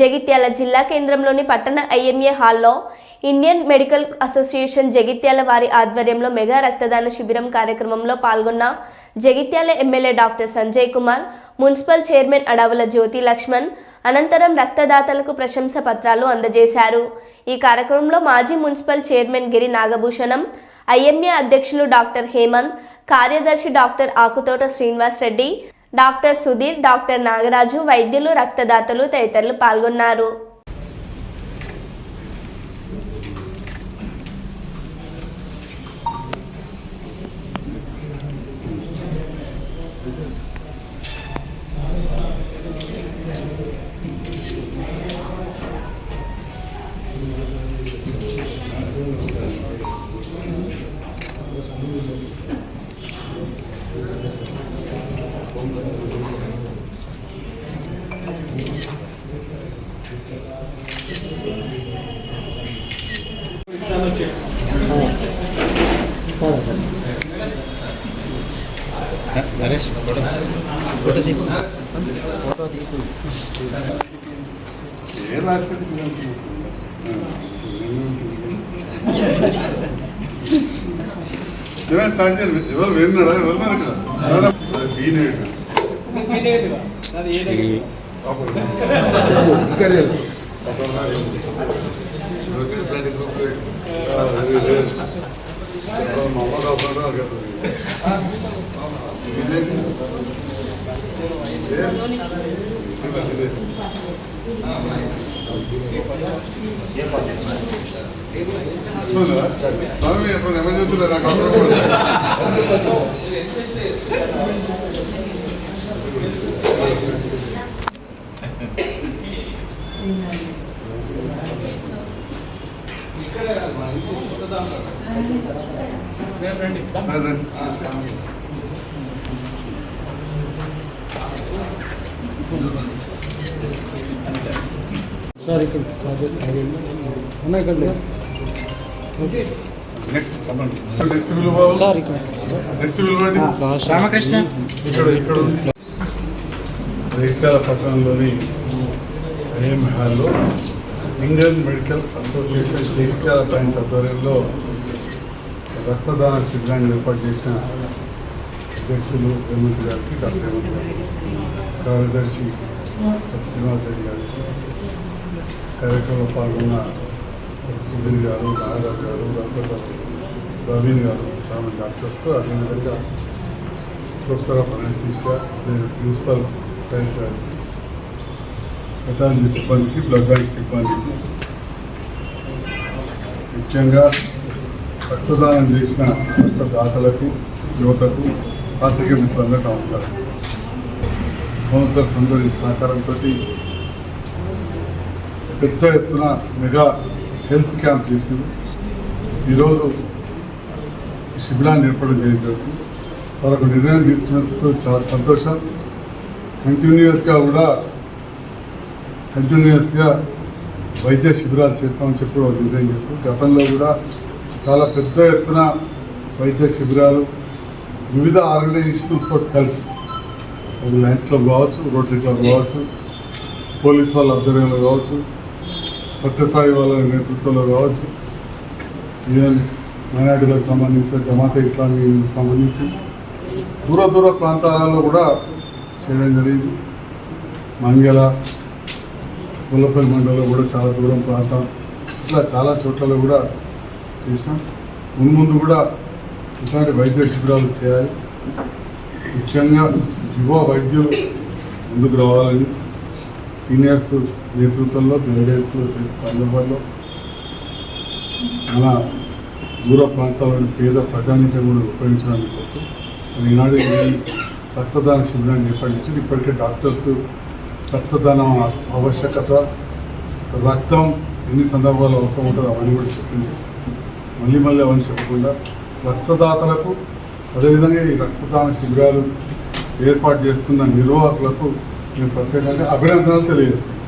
జగిత్యాల జిల్లా కేంద్రంలోని పట్టణ ఐఎంఏ హాల్లో ఇండియన్ మెడికల్ అసోసియేషన్ జగిత్యాల వారి ఆధ్వర్యంలో మెగా రక్తదాన శిబిరం కార్యక్రమంలో పాల్గొన్న Jagtial MLA doctor Sanjay Kumar municipal chairman Adavula Jyothi Laxman అనంతరం రక్తదాతలకు ప్రశంస పత్రాలు అందజేశారు. ఈ కార్యక్రమంలో మాజీ municipal chairman Giri Nagabhushanam IMA అధ్యక్షులు డాక్టర్ హేమంత్ కార్యదర్శి doctor Akutota Srinivas Reddy doctor Sudheer doctor Nagaraju వైద్యులు రక్తదాతలు తదితరులు పాల్గొన్నారు. నరేష్ ఫోటో తీపు ఫోటో తీపు ఏ రాష్ట్రపతి స్టార్ట్ చేయాలి ఎవరు విన్నాడా ఎవరు విన్నారు ఇక్కడ బీనేడు ఇక్కడ మా అమ్మ కాకుండా స్వామి ఎప్పుడు ఎమర్జెన్సీ నాకు అవసరం సార్ ఇక్కడ అన్న ఇక్కడ లేదు. నెక్స్ట్ నెక్స్ట్ విలువ సార్ ఇక్కడ. నెక్స్ట్ విలువండి రామకృష్ణ. ఇక్కడ ఇక్కడ ఉంది. జగిత్యాల పట్టణంలోని ఐఎం హాల్లో Indian medical association Jagtial branch ఆధ్వర్యంలో రక్తదాన శిబిరాన్ని ఏర్పాటు చేసిన అధ్యక్షులు హేమంత్ గారికి డాక్టర్ హేమంత్ గారికి కార్యదర్శి శ్రీనివాసరెడ్డి గారికి కార్యక్రమంలో పాల్గొన్న సుధీర్ గారు నాగరాజు గారు డాక్టర్ ప్రవీణ్ గారు చాలా డాక్టర్స్కు అదేవిధంగా ప్రొఫెసర్ ఆఫ్ అనస్థీషియా అదే ప్రిన్సిపల్ సైన్స్ గారు పెథాలజీ సిబ్బందికి బ్లడ్ బ్యాంక్ సిబ్బందికి ముఖ్యంగా రక్తదానం చేసిన రక్తదాతలకు యువతకు పాత్రికే మిత్రులందరికీ నమస్కారం. కౌన్సిలర్స్ అందరి సహకారంతో పెద్ద ఎత్తున మెగా హెల్త్ క్యాంప్ చేసింది. ఈరోజు శిబిరాన్ని ఏర్పాటు చేయడం జరుగుతుంది వాళ్ళకు నిర్ణయం తీసుకున్నందుకు చాలా సంతోషం. కంటిన్యూస్గా కూడా కంటిన్యూస్గా వైద్య శిబిరాలు చేస్తామని చెప్పి నిర్ణయం చేసుకుని గతంలో కూడా చాలా పెద్ద ఎత్తున వైద్య శిబిరాలు వివిధ ఆర్గనైజేషన్స్ తోటి కలిసి అది లయన్స్ క్లబ్ కావచ్చు రోటరీ క్లబ్ కావచ్చు పోలీస్ వాళ్ళ ఆధ్వర్యంలో కావచ్చు సత్యసాయి వాళ్ళ నేతృత్వంలో కావచ్చు ఈవెన్ మైనార్టీలకు సంబంధించిన జమాతే ఇస్లామీకి సంబంధించి దూర దూర ప్రాంతాలలో కూడా చేయడం జరిగింది. మంగళ గొల్లపల్లి మండలంలో కూడా చాలా దూరం ప్రాంతం ఇట్లా చాలా చోట్లలో కూడా చేసాం మున్ముందు కూడా ఇట్లాంటి వైద్య శిబిరాలు చేయాలి. ముఖ్యంగా యువ వైద్యులు ముందుకు రావాలని సీనియర్స్ నేతృత్వంలో గైడెన్స్లో చేసే సందర్భంలో మన దూర ప్రాంతాల్లోని పేద ప్రజానికం కూడా ఉపయోగించడానికి కోరుతూ ఈనాడు రక్తదాన శిబిరాన్ని ఏర్పాటు ఇప్పటికే డాక్టర్స్ రక్తదానం ఆవశ్యకత రక్తం ఎన్ని సందర్భాలు అవసరం ఉంటుందో అవన్నీ కూడా చెప్పింది. మళ్ళీ మళ్ళీ అవన్నీ చెప్పకుండా రక్తదాతలకు అదేవిధంగా ఈ రక్తదాన శిబిరాలు ఏర్పాటు చేస్తున్న నిర్వాహకులకు నేను ప్రత్యేకంగా అభినందనలు తెలియజేస్తాను